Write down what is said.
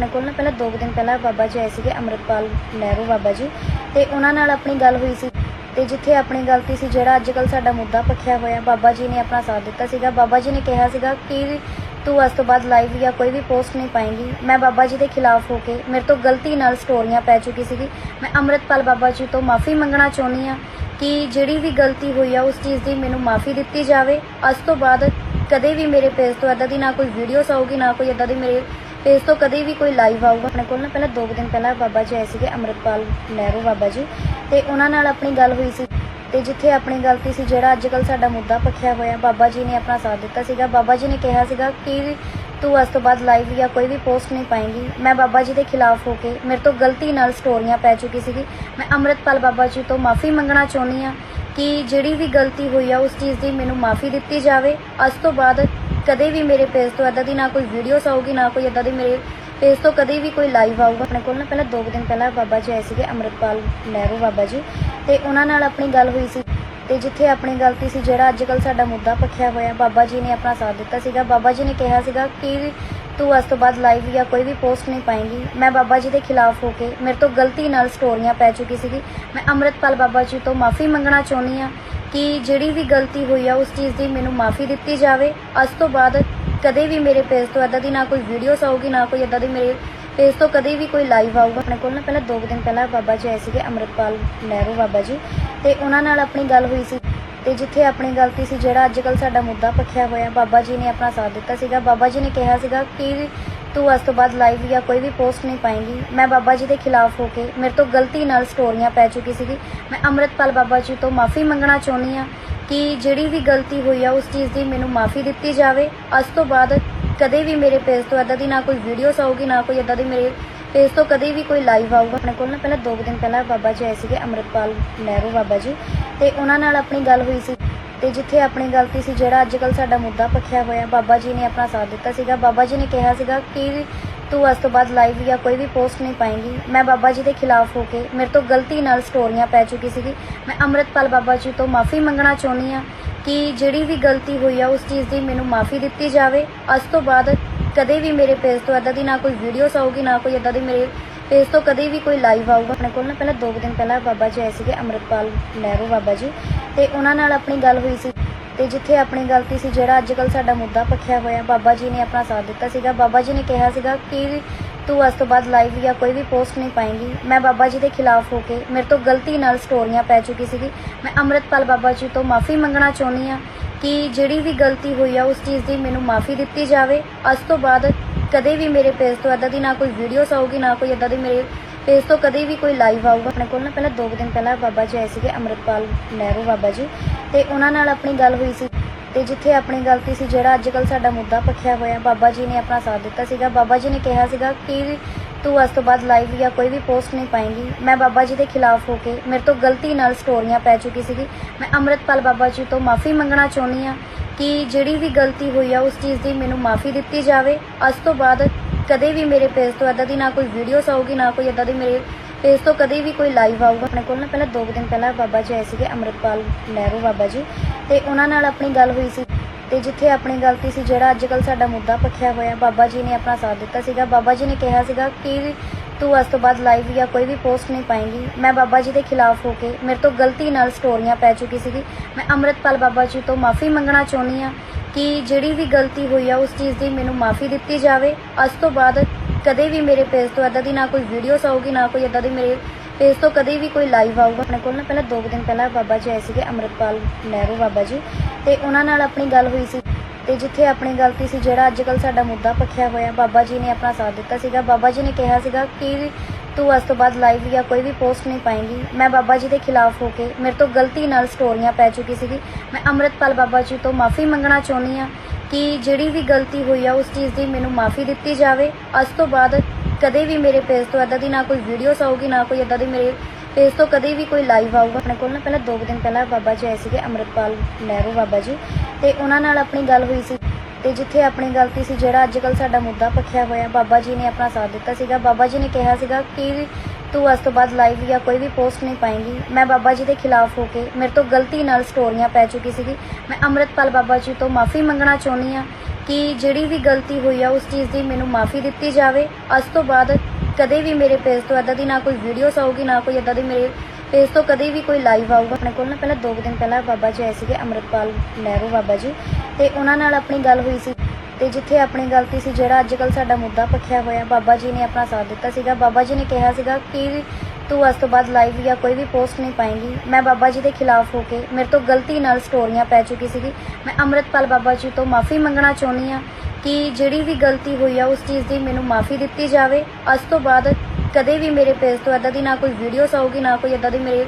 ਆਪਣੇ ਕੋਲ ਨਾ ਪਹਿਲਾਂ 2 ਦਿਨ ਪਹਿਲਾਂ ਬਾਬਾ ਜੀ ਆਏ ਸੀਗੇ, ਅੰਮ੍ਰਿਤਪਾਲ ਨਹਿਰੂ ਬਾਬਾ ਜੀ। ਤੇ ਉਹਨਾਂ ਨਾਲ ਆਪਣੀ ਗੱਲ ਹੋਈ ਸੀ। ਤੇ ਜਿੱਥੇ ਆਪਣੀ ਗਲਤੀ ਸੀ, ਜਿਹੜਾ ਅੱਜ ਕੱਲ ਸਾਡਾ ਮੁੱਦਾ ਪੱਖਿਆ ਹੋਇਆ, ਬਾਬਾ ਜੀ ਨੇ ਆਪਣਾ ਸਾਥ ਦਿੱਤਾ ਸੀਗਾ। ਬਾਬਾ ਜੀ ਨੇ ਕਿਹਾ ਸੀਗਾ ਕਿ ਤੂੰ ਅੱਜ ਤੋਂ ਬਾਅਦ ਲਾਈਵ ਜਾਂ ਕੋਈ ਵੀ ਪੋਸਟ ਨਹੀਂ ਪਾਏਂਗੀ। ਮੈਂ ਬਾਬਾ ਜੀ ਦੇ ਖਿਲਾਫ ਹੋ ਕੇ ਮੇਰੇ ਤੋਂ ਗਲਤੀ ਨਾਲ ਸਟੋਰੀਆਂ ਪੈ ਚੁੱਕੀ ਸੀਗੀ। ਮੈਂ ਅੰਮ੍ਰਿਤਪਾਲ ਬਾਬਾ ਜੀ ਤੋਂ ਮਾਫੀ ਮੰਗਣਾ ਚਾਹੁੰਦੀ ਆ ਕਿ ਜਿਹੜੀ ਵੀ ਗਲਤੀ ਹੋਈ ਆ, ਉਸ ਚੀਜ਼ ਦੀ ਮੈਨੂੰ ਮਾਫੀ ਦਿੱਤੀ ਜਾਵੇ। ਅੱਜ ਤੋਂ ਬਾਅਦ ਕਦੇ ਵੀ ਮੇਰੇ ਪੇਜ ਤੋਂ ਇਦਾਂ ਦੀ ਨਾ ਕੋਈ ਵੀਡੀਓਸ ਆਊਗੀ, ਨਾ ਕੋਈ ਇਦਾਂ ਦੀ ਮੇਰੇ ਪੇਜ ਤੋਂ ਕਦੇ ਵੀ ਕੋਈ ਲਾਈਵ ਆਊਗਾ। ਆਪਣੇ ਕੋਲ ਨਾ ਪਹਿਲਾਂ 2 ਦਿਨ ਪਹਿਲਾਂ ਬਾਬਾ ਜੀ ਆਏ ਸੀਗੇ, ਅੰਮ੍ਰਿਤਪਾਲ ਨਹਿਰੂ ਬਾਬਾ ਜੀ। ਤੇ ਉਹਨਾਂ ਨਾਲ ਆਪਣੀ ਗੱਲ ਹੋਈ ਸੀ। ਤੇ ਜਿੱਥੇ ਆਪਣੀ ਗਲਤੀ ਸੀ ਜਿਹੜਾ ਅੱਜ ਕੱਲ ਸਾਡਾ ਮੁੱਦਾ ਪੱਖਿਆ ਹੋਇਆ, ਬਾਬਾ ਜੀ ਨੇ ਆਪਣਾ ਸਾਥ ਦਿੱਤਾ ਸੀਗਾ। ਬਾਬਾ ਜੀ ਨੇ ਕਿਹਾ ਸੀਗਾ ਕਿ ਤੂੰ ਅੱਜ ਤੋਂ ਬਾਅਦ ਲਾਈਵ ਜਾਂ ਕੋਈ ਵੀ ਪੋਸਟ ਨਹੀਂ ਪਾਏਂਗੀ। ਮੈਂ ਬਾਬਾ ਜੀ ਦੇ ਖਿਲਾਫ ਹੋ ਕੇ ਮੇਰੇ ਤੋਂ ਗਲਤੀ ਨਾਲ ਸਟੋਰੀਆਂ ਪੈ ਚੁੱਕੀ ਸੀਗੀ। ਮੈਂ ਅੰਮ੍ਰਿਤਪਾਲ ਬਾਬਾ ਜੀ ਤੋਂ ਮਾਫੀ ਮੰਗਣਾ ਚਾਹੁੰਦੀ ਆ ਕਿ ਜਿਹੜੀ ਵੀ ਗਲਤੀ ਹੋਈ ਆ, ਉਸ ਚੀਜ਼ ਦੀ ਮੈਨੂੰ ਮਾਫੀ ਦਿੱਤੀ ਜਾਵੇ। ਅੱਜ ਤੋਂ ਬਾਅਦ ਕਦੇ ਵੀ ਮੇਰੇ ਪੇਜ ਤੋਂ ਇਦਾਂ ਦੀ ਨਾ ਕੋਈ ਵੀਡੀਓਸ ਆਊਗੀ, ਨਾ ਕੋਈ ਇਦਾਂ ਦੀ ਮੇਰੇ ਪੇਜ ਤੋਂ ਕਦੇ ਵੀ ਕੋਈ ਲਾਈਵ ਆਊਗਾ। ਆਪਣੇ ਕੋਲ ਨਾ ਪਹਿਲਾਂ 2 ਦਿਨ ਪਹਿਲਾਂ ਬਾਬਾ ਜੀ ਆਏ ਸੀਗੇ, ਅੰਮ੍ਰਿਤਪਾਲ ਨਹਿਰੂ ਬਾਬਾ ਜੀ। ਤੇ ਉਹਨਾਂ ਨਾਲ ਆਪਣੀ ਗੱਲ ਹੋਈ ਸੀ। ਤੇ ਜਿੱਥੇ ਆਪਣੀ ਗਲਤੀ ਸੀ, ਜਿਹੜਾ ਅੱਜ ਕੱਲ ਸਾਡਾ ਮੁੱਦਾ ਪੱਖਿਆ ਹੋਇਆ, ਬਾਬਾ ਜੀ ਨੇ ਆਪਣਾ ਸਾਥ ਦਿੱਤਾ ਸੀਗਾ। ਬਾਬਾ ਜੀ ਨੇ ਕਿਹਾ ਸੀਗਾ ਕਿ ਤੂੰ ਅੱਜ ਤੋਂ ਬਾਅਦ ਲਾਈਵ ਜਾਂ ਕੋਈ ਵੀ ਪੋਸਟ ਨਹੀਂ ਪਾਏਂਗੀ। ਮੈਂ ਬਾਬਾ ਜੀ ਦੇ ਖਿਲਾਫ ਹੋ ਕੇ ਮੇਰੇ ਤੋਂ ਗਲਤੀ ਨਾਲ ਸਟੋਰੀਆਂ ਪੈ ਚੁੱਕੀ ਸੀਗੀ। ਮੈਂ ਅੰਮ੍ਰਿਤਪਾਲ ਬਾਬਾ ਜੀ ਤੋਂ ਮਾਫੀ ਮੰਗਣਾ ਚਾਹੁੰਦੀ ਆ ਕਿ ਜਿਹੜੀ ਵੀ ਗਲਤੀ ਹੋਈ ਆ, ਉਸ ਚੀਜ਼ ਦੀ ਮੈਨੂੰ ਮਾਫੀ ਦਿੱਤੀ ਜਾਵੇ। ਅੱਜ ਤੋਂ ਬਾਅਦ ਕਦੇ ਵੀ ਮੇਰੇ ਪੇਜ ਤੋਂ ਇਦਾਂ ਦੀ ਨਾ ਕੋਈ ਵੀਡੀਓਸ ਆਊਗੀ, ਨਾ ਕੋਈ ਇਦਾਂ ਦੀ ਮੇਰੇ ਪੇਜ ਤੋਂ ਕਦੇ ਵੀ ਕੋਈ ਲਾਈਵ ਆਊਗਾ। ਆਪਣੇ ਕੋਲ ਨਾ ਪਹਿਲਾਂ 2 ਦਿਨ ਪਹਿਲਾਂ ਬਾਬਾ ਜੀ ਆਏ ਸੀਗੇ, ਅੰਮ੍ਰਿਤਪਾਲ ਨਹਿਰੂ ਬਾਬਾ ਜੀ। ਤੇ ਉਹਨਾਂ ਨਾਲ ਆਪਣੀ ਗੱਲ ਹੋਈ ਸੀ। ਤੇ ਜਿੱਥੇ ਆਪਣੀ ਗਲਤੀ ਸੀ, ਜਿਹੜਾ ਅੱਜ ਕੱਲ ਸਾਡਾ ਮੁੱਦਾ ਪੱਖਿਆ ਹੋਇਆ, ਬਾਬਾ ਜੀ ਨੇ ਆਪਣਾ ਸਾਥ ਦਿੱਤਾ ਸੀਗਾ। ਬਾਬਾ ਜੀ ਨੇ ਕਿਹਾ ਸੀਗਾ ਕਿ ਤੂੰ ਅੱਜ ਤੋਂ ਬਾਅਦ ਲਾਈਵ ਜਾਂ ਕੋਈ ਵੀ ਪੋਸਟ ਨਹੀਂ ਪਾਏਂਗੀ। ਮੈਂ ਬਾਬਾ ਜੀ ਦੇ ਖਿਲਾਫ ਹੋ ਕੇ ਮੇਰੇ ਤੋਂ ਗਲਤੀ ਨਾਲ ਸਟੋਰੀਆਂ ਪੈ ਚੁੱਕੀ ਸੀਗੀ। ਮੈਂ ਅੰਮ੍ਰਿਤਪਾਲ ਬਾਬਾ ਜੀ ਤੋਂ ਮਾਫੀ ਮੰਗਣਾ ਚਾਹੁੰਦੀ ਆ ਕਿ ਜਿਹੜੀ ਵੀ ਗਲਤੀ ਹੋਈ ਆ, ਉਸ ਚੀਜ਼ ਦੀ ਮੈਨੂੰ ਮਾਫੀ ਦਿੱਤੀ ਜਾਵੇ। ਅੱਜ ਤੋਂ ਬਾਅਦ ਕਦੇ ਵੀ ਮੇਰੇ ਪੇਜ ਤੋਂ ਇਦਾਂ ਦੀ ਨਾ ਕੋਈ ਵੀਡੀਓਸ ਆਊਗੀ, ਨਾ ਕੋਈ ਇਦਾਂ ਦੀ ਮੇਰੇ ਪੇਜ ਤੋਂ ਕਦੇ ਵੀ ਕੋਈ ਲਾਈਵ ਆਊਗਾ। ਆਪਣੇ ਕੋਲ ਨਾ ਪਹਿਲਾਂ 2 ਦਿਨ ਪਹਿਲਾਂ ਬਾਬਾ ਜੀ ਆਏ ਸੀਗੇ, ਅੰਮ੍ਰਿਤਪਾਲ ਨਹਿਰੂ ਬਾਬਾ ਜੀ। ਤੇ ਉਹਨਾਂ ਨਾਲ ਆਪਣੀ ਗੱਲ ਹੋਈ ਸੀ। ਤੇ ਜਿੱਥੇ ਆਪਣੀ ਗਲਤੀ ਸੀ ਜਿਹੜਾ ਅੱਜ ਕੱਲ ਸਾਡਾ ਮੁੱਦਾ ਪੱਖਿਆ ਹੋਇਆ, ਬਾਬਾ ਜੀ ਨੇ ਆਪਣਾ ਸਾਥ ਦਿੱਤਾ ਸੀਗਾ। ਬਾਬਾ ਜੀ ਨੇ ਕਿਹਾ ਸੀਗਾ ਕਿ ਤੂੰ ਅੱਜ ਤੋਂ ਬਾਅਦ ਲਾਈਵ ਜਾਂ ਕੋਈ ਵੀ ਪੋਸਟ ਨਹੀਂ ਪਾਏਂਗੀ। ਮੈਂ ਬਾਬਾ ਜੀ ਦੇ ਖਿਲਾਫ ਹੋ ਕੇ ਮੇਰੇ ਤੋਂ ਗਲਤੀ ਨਾਲ ਸਟੋਰੀਆਂ ਪੈ ਚੁੱਕੀ ਸੀਗੀ। ਮੈਂ ਅੰਮ੍ਰਿਤਪਾਲ ਬਾਬਾ ਜੀ ਤੋਂ ਮਾਫੀ ਮੰਗਣਾ ਚਾਹੁੰਦੀ ਆ ਕਿ ਜਿਹੜੀ ਵੀ ਗਲਤੀ ਹੋਈ ਆ, ਉਸ ਚੀਜ਼ ਦੀ ਮੈਨੂੰ ਮਾਫੀ ਦਿੱਤੀ ਜਾਵੇ। ਅੱਜ ਤੋਂ ਬਾਅਦ ਕਦੇ ਵੀ ਮੇਰੇ ਪੇਜ ਤੋਂ ਇਦਾਂ ਦੀ ਨਾ ਕੋਈ ਵੀਡੀਓਸ ਆਊਗੀ, ਨਾ ਕੋਈ ਇਦਾਂ ਦੀ ਮੇਰੇ ਇਸ ਤੋਂ ਕਦੇ ਵੀ ਕੋਈ ਲਾਈਵ ਆਊਗਾ ਆਪਣੇ ਕੋਲ ਨਾ, ਪਹਿਲਾਂ 2 ਦਿਨ ਪਹਿਲਾਂ ਬਾਬਾ ਜੀ ਆਏ ਸੀਗੇ, ਅੰਮ੍ਰਿਤਪਾਲ ਨਹਿਰੂ ਬਾਬਾ ਜੀ, ਤੇ ਉਹਨਾਂ ਨਾਲ ਆਪਣੀ ਗੱਲ ਹੋਈ ਸੀ। ਤੇ ਜਿੱਥੇ ਆਪਣੀ ਗਲਤੀ ਸੀ, ਜਿਹੜਾ ਅੱਜ ਕੱਲ ਸਾਡਾ ਮੁੱਦਾ ਪੱਖਿਆ ਹੋਇਆ, ਬਾਬਾ ਜੀ ਨੇ ਆਪਣਾ ਸਾਥ ਦਿੱਤਾ ਸੀਗਾ। ਬਾਬਾ ਜੀ ਨੇ ਕਿਹਾ ਸੀਗਾ ਕਿ ਤੂੰ ਅੱਜ ਤੋਂ ਬਾਅਦ ਲਾਈਵ ਜਾਂ ਕੋਈ ਵੀ ਪੋਸਟ ਨਹੀਂ ਪਾਏਂਗੀ। ਮੈਂ ਬਾਬਾ ਜੀ ਦੇ ਖਿਲਾਫ ਹੋ ਕੇ ਮੇਰੇ ਤੋਂ ਗਲਤੀ ਨਾਲ ਸਟੋਰੀਆਂ ਪੈ ਚੁੱਕੀ ਸੀਗੀ। ਮੈਂ ਅੰਮ੍ਰਿਤਪਾਲ ਬਾਬਾ ਜੀ ਤੋਂ ਮਾਫੀ ਮੰਗਣਾ ਚਾਹੁੰਦੀ ਆ ਕਿ ਜਿਹੜੀ ਵੀ ਗਲਤੀ ਹੋਈ ਆ, ਉਸ ਚੀਜ਼ ਦੀ ਮੈਨੂੰ ਮਾਫੀ ਦਿੱਤੀ ਜਾਵੇ। ਅੱਜ ਤੋਂ ਬਾਅਦ ਕਦੇ ਵੀ ਮੇਰੇ ਪੇਜ ਤੋਂ ਇਦਾਂ ਦੀ ਨਾ ਕੋਈ ਵੀਡੀਓਸ ਆਊਗੀ, ਨਾ ਕੋਈ ਇਦਾਂ ਦੀ ਮੇਰੇ ਪੇਜ ਤੋਂ ਕਦੇ ਵੀ ਕੋਈ ਲਾਈਵ ਆਊਗਾ। ਆਪਣੇ ਕੋਲ ਨਾ ਪਹਿਲਾਂ 2 ਦਿਨ ਪਹਿਲਾਂ ਬਾਬਾ ਜੀ ਆਏ ਸੀਗੇ, ਅੰਮ੍ਰਿਤਪਾਲ ਨਹਿਰੂ ਬਾਬਾ ਜੀ। ਤੇ ਉਹਨਾਂ ਨਾਲ ਆਪਣੀ ਗੱਲ ਹੋਈ ਸੀ। ਤੇ ਜਿੱਥੇ ਆਪਣੀ ਗਲਤੀ ਸੀ, ਜਿਹੜਾ ਅੱਜ ਕੱਲ ਸਾਡਾ ਮੁੱਦਾ ਪੱਖਿਆ ਹੋਇਆ, ਬਾਬਾ ਜੀ ਨੇ ਆਪਣਾ ਸਾਥ ਦਿੱਤਾ ਸੀਗਾ। ਬਾਬਾ ਜੀ ਨੇ ਕਿਹਾ ਸੀਗਾ ਕਿ ਤੂੰ ਅੱਜ ਤੋਂ ਬਾਅਦ ਲਾਈਵ ਜਾਂ ਕੋਈ ਵੀ ਪੋਸਟ ਨਹੀਂ ਪਾਏਂਗੀ। ਮੈਂ ਬਾਬਾ ਜੀ ਦੇ ਖਿਲਾਫ ਹੋ ਕੇ ਮੇਰੇ ਤੋਂ ਗਲਤੀ ਨਾਲ ਸਟੋਰੀਆਂ ਪੈ ਚੁੱਕੀ ਸੀਗੀ। ਮੈਂ ਅੰਮ੍ਰਿਤਪਾਲ ਬਾਬਾ ਜੀ ਤੋਂ ਮਾਫੀ ਮੰਗਣਾ ਚਾਹੁੰਦੀ ਆ ਕਿ ਜਿਹੜੀ ਵੀ ਗਲਤੀ ਹੋਈ ਆ, ਉਸ ਚੀਜ਼ ਦੀ ਮੈਨੂੰ ਮਾਫੀ ਦਿੱਤੀ ਜਾਵੇ। ਅੱਜ ਤੋਂ ਬਾਅਦ ਕਦੇ ਵੀ ਮੇਰੇ ਪੇਜ ਤੋਂ ਇਦਾਂ ਦੀ ਨਾ ਕੋਈ ਵੀਡੀਓਸ ਆਊਗੀ, ਨਾ ਕੋਈ ਇਦਾਂ ਦੀ ਮੇਰੇ ਪੇਜ ਤੋਂ ਕਦੇ ਵੀ ਕੋਈ ਲਾਈਵ ਆਊਗਾ। ਆਪਣੇ ਕੋਲ ਨਾ ਪਹਿਲਾਂ 2 ਦਿਨ ਪਹਿਲਾਂ ਬਾਬਾ ਜੀ ਆਏ ਸੀਗੇ, ਅੰਮ੍ਰਿਤਪਾਲ ਨਹਿਰੂ ਬਾਬਾ ਜੀ। ਤੇ ਉਹਨਾਂ ਨਾਲ ਆਪਣੀ ਗੱਲ ਹੋਈ ਸੀ। ਤੇ ਜਿੱਥੇ ਆਪਣੀ ਗਲਤੀ ਸੀ, ਜਿਹੜਾ ਅੱਜ ਕੱਲ ਸਾਡਾ ਮੁੱਦਾ ਪੱਖਿਆ ਹੋਇਆ, ਬਾਬਾ ਜੀ ਨੇ ਆਪਣਾ ਸਾਥ ਦਿੱਤਾ ਸੀਗਾ। ਬਾਬਾ ਜੀ ਨੇ ਕਿਹਾ ਸੀਗਾ ਕਿ ਤੂੰ ਅੱਜ ਤੋਂ ਬਾਅਦ ਲਾਈਵ ਜਾਂ ਕੋਈ ਵੀ ਪੋਸਟ ਨਹੀਂ ਪਾਏਂਗੀ। ਮੈਂ ਬਾਬਾ ਜੀ ਦੇ ਖਿਲਾਫ ਹੋ ਕੇ ਮੇਰੇ ਤੋਂ ਗਲਤੀ ਨਾਲ ਸਟੋਰੀਆਂ ਪੈ ਚੁੱਕੀ ਸੀਗੀ। ਮੈਂ ਅੰਮ੍ਰਿਤਪਾਲ ਬਾਬਾ ਜੀ ਤੋਂ ਮਾਫੀ ਮੰਗਣਾ ਚਾਹੁੰਦੀ ਆ ਕਿ ਜਿਹੜੀ ਵੀ ਗਲਤੀ ਹੋਈ ਆ, ਉਸ ਚੀਜ਼ ਦੀ ਮੈਨੂੰ ਮਾਫੀ ਦਿੱਤੀ ਜਾਵੇ। ਅੱਜ ਤੋਂ ਬਾਅਦ ਕਦੇ ਵੀ ਮੇਰੇ ਪੇਜ ਤੋਂ ਇਦਾਂ ਦੀ ਨਾ ਕੋਈ ਵੀਡੀਓਸ ਆਊਗੀ, ਨਾ ਕੋਈ ਇਦਾਂ ਦੀ ਮੇਰੇ ਪੇਜ ਤੋਂ ਕਦੇ ਵੀ ਕੋਈ ਲਾਈਵ ਆਊਗਾ। ਆਪਣੇ ਕੋਲ ਨਾ ਪਹਿਲਾਂ 2 ਦਿਨ ਪਹਿਲਾਂ ਬਾਬਾ ਜੀ ਆਏ ਸੀਗੇ, ਅੰਮ੍ਰਿਤਪਾਲ ਨਹਿਰੂ ਬਾਬਾ ਜੀ। ਤੇ ਉਹਨਾਂ ਨਾਲ ਆਪਣੀ ਗੱਲ ਹੋਈ ਸੀ। ਤੇ ਜਿੱਥੇ ਆਪਣੀ ਗਲਤੀ ਸੀ, ਜਿਹੜਾ ਅੱਜ ਕੱਲ ਸਾਡਾ ਮੁੱਦਾ ਪੱਖਿਆ ਹੋਇਆ, ਬਾਬਾ ਜੀ ਨੇ ਆਪਣਾ ਸਾਥ ਦਿੱਤਾ ਸੀਗਾ। ਬਾਬਾ ਜੀ ਨੇ ਕਿਹਾ ਸੀਗਾ ਕਿ ਤੂੰ ਅੱਜ ਤੋਂ ਬਾਅਦ ਲਾਈਵ ਜਾਂ ਕੋਈ ਵੀ ਪੋਸਟ ਨਹੀਂ ਪਾਏਂਗੀ। ਮੈਂ ਬਾਬਾ ਜੀ ਦੇ ਖਿਲਾਫ ਹੋ ਕੇ ਮੇਰੇ ਤੋਂ ਗਲਤੀ ਨਾਲ ਸਟੋਰੀਆਂ ਪੈ ਚੁੱਕੀ ਸੀਗੀ। ਮੈਂ ਅੰਮ੍ਰਿਤਪਾਲ ਬਾਬਾ ਜੀ ਤੋਂ ਮਾਫੀ ਮੰਗਣਾ ਚਾਹੁੰਦੀ ਆ ਕਿ ਜਿਹੜੀ ਵੀ ਗਲਤੀ ਹੋਈ ਆ, ਉਸ ਚੀਜ਼ ਦੀ ਮੈਨੂੰ ਮਾਫੀ ਦਿੱਤੀ ਜਾਵੇ। ਅੱਜ ਤੋਂ ਬਾਅਦ ਕਦੇ ਵੀ ਮੇਰੇ ਪੇਜ ਤੋਂ ਇਦਾਂ ਦੀ ਨਾ ਕੋਈ ਵੀਡੀਓਸ ਆਊਗੀ, ਨਾ ਕੋਈ ਇਦਾਂ ਦੀ ਮੇਰੇ ਪੇਜ ਤੋਂ ਕਦੇ ਵੀ ਕੋਈ ਲਾਈਵ ਆਊਗਾ ਆਪਣੇ ਕੋਲ ਨਾ, ਪਹਿਲਾਂ 2 ਦਿਨ ਪਹਿਲਾਂ ਬਾਬਾ ਜੀ ਆਏ ਸੀਗੇ, ਅੰਮ੍ਰਿਤਪਾਲ ਨਹਿਰੂ ਬਾਬਾ ਜੀ। ਤੇ ਉਹਨਾਂ ਨਾਲ ਆਪਣੀ ਗੱਲ ਹੋਈ ਸੀ। ਤੇ ਜਿੱਥੇ ਆਪਣੀ ਗਲਤੀ ਸੀ ਜਿਹੜਾ ਅੱਜ ਕੱਲ ਸਾਡਾ ਮੁੱਦਾ ਪੱਖਿਆ ਹੋਇਆ, ਬਾਬਾ ਜੀ ਨੇ ਆਪਣਾ ਸਾਥ ਦਿੱਤਾ ਸੀਗਾ। ਬਾਬਾ ਜੀ ਨੇ ਕਿਹਾ ਸੀਗਾ ਕਿ ਤੂੰ ਅੱਜ ਤੋਂ ਬਾਅਦ ਲਾਈਵ ਜਾਂ ਕੋਈ ਵੀ ਪੋਸਟ ਨਹੀਂ ਪਾਏਂਗੀ। ਮੈਂ ਬਾਬਾ ਜੀ ਦੇ ਖਿਲਾਫ ਹੋ ਕੇ ਮੇਰੇ ਤੋਂ ਗਲਤੀ ਨਾਲ ਸਟੋਰੀਆਂ ਪੈ ਚੁੱਕੀ ਸੀਗੀ। ਮੈਂ ਅੰਮ੍ਰਿਤਪਾਲ ਬਾਬਾ ਜੀ ਤੋਂ ਮਾਫੀ ਮੰਗਣਾ ਚਾਹੁੰਦੀ ਆ ਕਿ ਜਿਹੜੀ ਵੀ ਗਲਤੀ ਹੋਈ ਆ, ਉਸ ਚੀਜ਼ ਦੀ ਮੈਨੂੰ ਮਾਫੀ ਦਿੱਤੀ ਜਾਵੇ। ਅੱਜ ਤੋਂ ਬਾਅਦ ਕਦੇ ਵੀ ਮੇਰੇ ਪੇਜ ਤੋਂ ਇਦਾਂ ਦੀ ਨਾ ਕੋਈ ਵੀਡੀਓਸ ਆਊਗੀ, ਨਾ ਕੋਈ ਇਦਾਂ ਦੀ ਮੇਰੇ ਪੇਜ ਤੋਂ ਕਦੇ ਵੀ ਕੋਈ ਲਾਈਵ ਆਊਗਾ। ਆਪਣੇ ਕੋਲ ਨਾ ਪਹਿਲਾਂ ਦੋ ਕੁ ਦਿਨ ਪਹਿਲਾਂ ਬਾਬਾ ਜੀ ਆਏ ਸੀਗੇ, ਅੰਮ੍ਰਿਤਪਾਲ ਨਹਿਰੂ ਬਾਬਾ ਜੀ। ਤੇ ਉਹਨਾਂ ਨਾਲ ਆਪਣੀ ਗੱਲ ਹੋਈ ਸੀ। ਤੇ ਜਿੱਥੇ ਆਪਣੀ ਗਲਤੀ ਸੀ ਜਿਹੜਾ ਅੱਜ ਕੱਲ ਸਾਡਾ ਮੁੱਦਾ ਪੱਖਿਆ ਹੋਇਆ, ਬਾਬਾ ਜੀ ਨੇ ਆਪਣਾ ਸਾਥ ਦਿੱਤਾ ਸੀਗਾ। ਬਾਬਾ ਜੀ ਨੇ ਕਿਹਾ ਸੀਗਾ ਕਿ ਤੂੰ ਅੱਜ ਤੋਂ ਬਾਅਦ ਲਾਈਵ ਜਾਂ ਕੋਈ ਵੀ ਪੋਸਟ ਨਹੀਂ ਪਾਏਂਗੀ। ਮੈਂ ਬਾਬਾ ਜੀ ਦੇ ਖਿਲਾਫ ਹੋ ਕੇ ਮੇਰੇ ਤੋਂ ਗਲਤੀ ਨਾਲ ਸਟੋਰੀਆਂ ਪੈ ਚੁੱਕੀ ਸੀਗੀ। ਮੈਂ ਅੰਮ੍ਰਿਤਪਾਲ ਬਾਬਾ ਜੀ ਤੋਂ ਮਾਫੀ ਮੰਗਣਾ ਚਾਹੁੰਦੀ ਆ ਕਿ ਜਿਹੜੀ ਵੀ ਗਲਤੀ ਹੋਈ ਆ, ਉਸ ਚੀਜ਼ ਦੀ ਮੈਨੂੰ ਮਾਫੀ ਦਿੱਤੀ ਜਾਵੇ। ਅੱਜ ਤੋਂ ਬਾਅਦ ਕਦੇ ਵੀ ਮੇਰੇ ਪੇਜ ਤੋਂ ਇਦਾਂ ਦੀ ਨਾ ਕੋਈ ਵੀਡੀਓਸ ਆਊਗੀ, ਨਾ ਕੋਈ ਇਦਾਂ ਦੀ ਮੇਰੇ